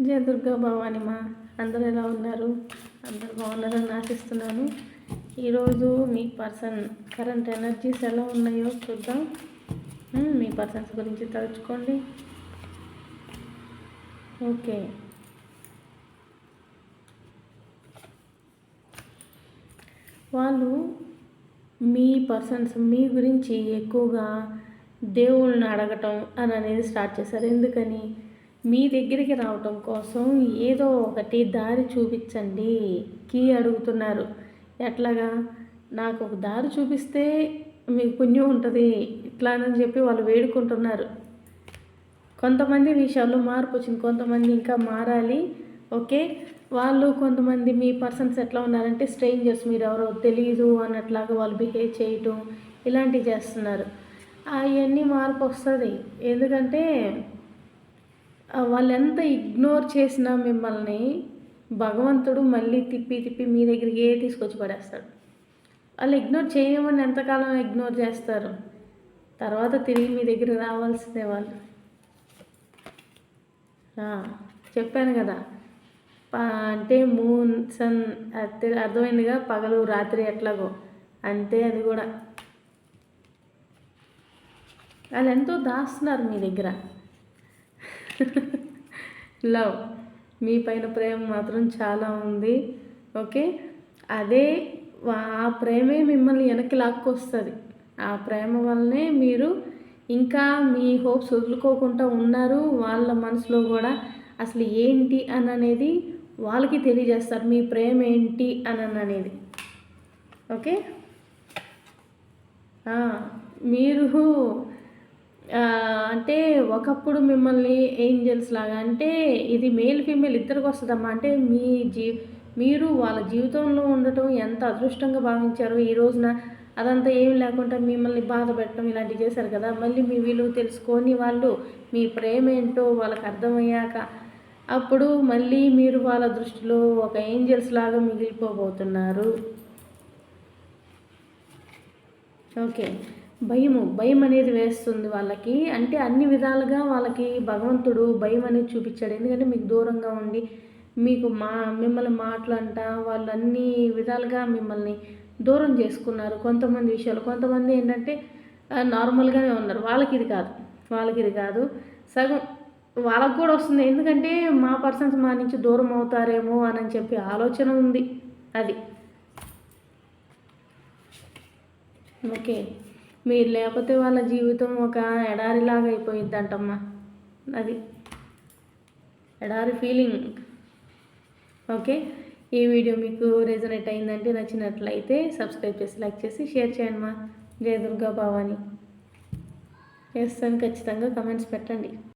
జయ దుర్గా భవాని మా. అందరూ ఎలా ఉన్నారు? అందరు బాగున్నారని ఆశిస్తున్నాను. ఈరోజు మీ పర్సన్ కరెంట్ ఎనర్జీస్ ఎలా ఉన్నాయో చూద్దాం. మీ పర్సన్స్ గురించి తలుచుకోండి. ఓకే. వాళ్ళు మీ పర్సన్స్ మీ గురించి ఎక్కువగా దేవుళ్ళని అడగటం అని అనేది స్టార్ట్ చేశారు. ఎందుకని? మీ దగ్గరికి రావటం కోసం ఏదో ఒకటి దారి చూపించండి కీ అడుగుతున్నారు. ఎట్లాగా? నాకు ఒక దారి చూపిస్తే మీకు పుణ్యం ఉంటుంది ఇట్లా అని చెప్పి వాళ్ళు వేడుకుంటున్నారు. కొంతమంది విషయాల్లో మార్పు వచ్చింది కొంతమంది ఇంకా మారాలి. ఓకే? వాళ్ళు కొంతమంది మీ పర్సన్స్ ఎట్లా ఉన్నారంటే స్ట్రేంజర్స్ మీరు ఎవరో తెలియదు అన్నట్లాగా వాళ్ళు బిహేవ్ చేయటం ఇలాంటివి చేస్తున్నారు. అవన్నీ మార్పు వస్తుంది. ఎందుకంటే వాళ్ళెంత ఇగ్నోర్ చేసినా మిమ్మల్ని భగవంతుడు మళ్ళీ తిప్పి తిప్పి మీ దగ్గరికి ఏ తీసుకొచ్చి పడేస్తాడు. వాళ్ళు ఇగ్నోర్ చేయమని ఎంతకాలం ఇగ్నోర్ చేస్తారు? తర్వాత తిరిగి మీ దగ్గర రావాల్సిందే వాళ్ళు. చెప్పాను కదా. అంటే మూన్ సన్ అది అర్థమైందిగా? పగలు రాత్రి ఎట్లాగో. అంతే అది కూడా. వాళ్ళు ఎంతో దాస్తున్నారు మీ దగ్గర. లవ్. మీ పైన ప్రేమ మాత్రం చాలా ఉంది. ఓకే? అదే ఆ ప్రేమే మిమ్మల్ని వెనక్కి లాక్కొస్తుంది. ఆ ప్రేమ వల్లనే మీరు ఇంకా మీ హోప్స్ వదులుకోకుండా ఉన్నారు. వాళ్ళ మనసులో కూడా అసలు ఏంటి అని అనేది వాళ్ళకి తెలియజేస్తారు. మీ ప్రేమ ఏంటి అని అనేది ఓకే మీరు ఆ, అంటే ఒకప్పుడు మిమ్మల్ని ఏంజల్స్ లాగా అంటే ఇది మేల్ ఫీమేల్ ఇద్దరికి వస్తుందమ్మా. అంటే మీ జీ మీరు వాళ్ళ జీవితంలో ఉండటం ఎంత అదృష్టంగా భావించారో ఈ రోజున అదంతా ఏం లేకుండా మిమ్మల్ని బాధ పెట్టడం ఇలాంటివి చేశారు కదా. మళ్ళీ మీ విలువ తెలుసుకొని వాళ్ళు మీ ప్రేమ ఏంటో వాళ్ళకి అర్థమయ్యాక అప్పుడు మళ్ళీ మీరు వాళ్ళ దృష్టిలో ఒక ఏంజల్స్ లాగా మిగిలిపోబోతున్నారు. ఓకే. భయము భయం అనేది వేస్తుంది వాళ్ళకి. అంటే అన్ని విధాలుగా వాళ్ళకి భగవంతుడు భయం అనేది చూపించాడు. ఎందుకంటే మీకు దూరంగా ఉండి మీకు మా మిమ్మల్ని మాటలంట వాళ్ళు అన్ని విధాలుగా మిమ్మల్ని దూరం చేసుకున్నారు కొంతమంది విషయాలు. కొంతమంది ఏంటంటే నార్మల్గానే ఉన్నారు. వాళ్ళకి ఇది కాదు. వాళ్ళకి ఇది కాదు. సగం వాళ్ళకు కూడా వస్తుంది. ఎందుకంటే మా పర్సన్స్ మా నుంచి దూరం అవుతారేమో అని చెప్పి ఆలోచన ఉంది. అది. ఓకే. మీరు లేకపోతే వాళ్ళ జీవితం ఒక ఎడారిలాగా అయిపోయిద్దంటమ్మా. అది ఎడారి ఫీలింగ్ ఓకే ఈ వీడియో మీకు రెజనేట్ అయిందంటే నచ్చినట్లయితే సబ్స్క్రైబ్ చేసి లైక్ చేసి షేర్ చేయండి మా. జయ దుర్గా భవాని. చేస్తాను ఖచ్చితంగా కమెంట్స్ పెట్టండి.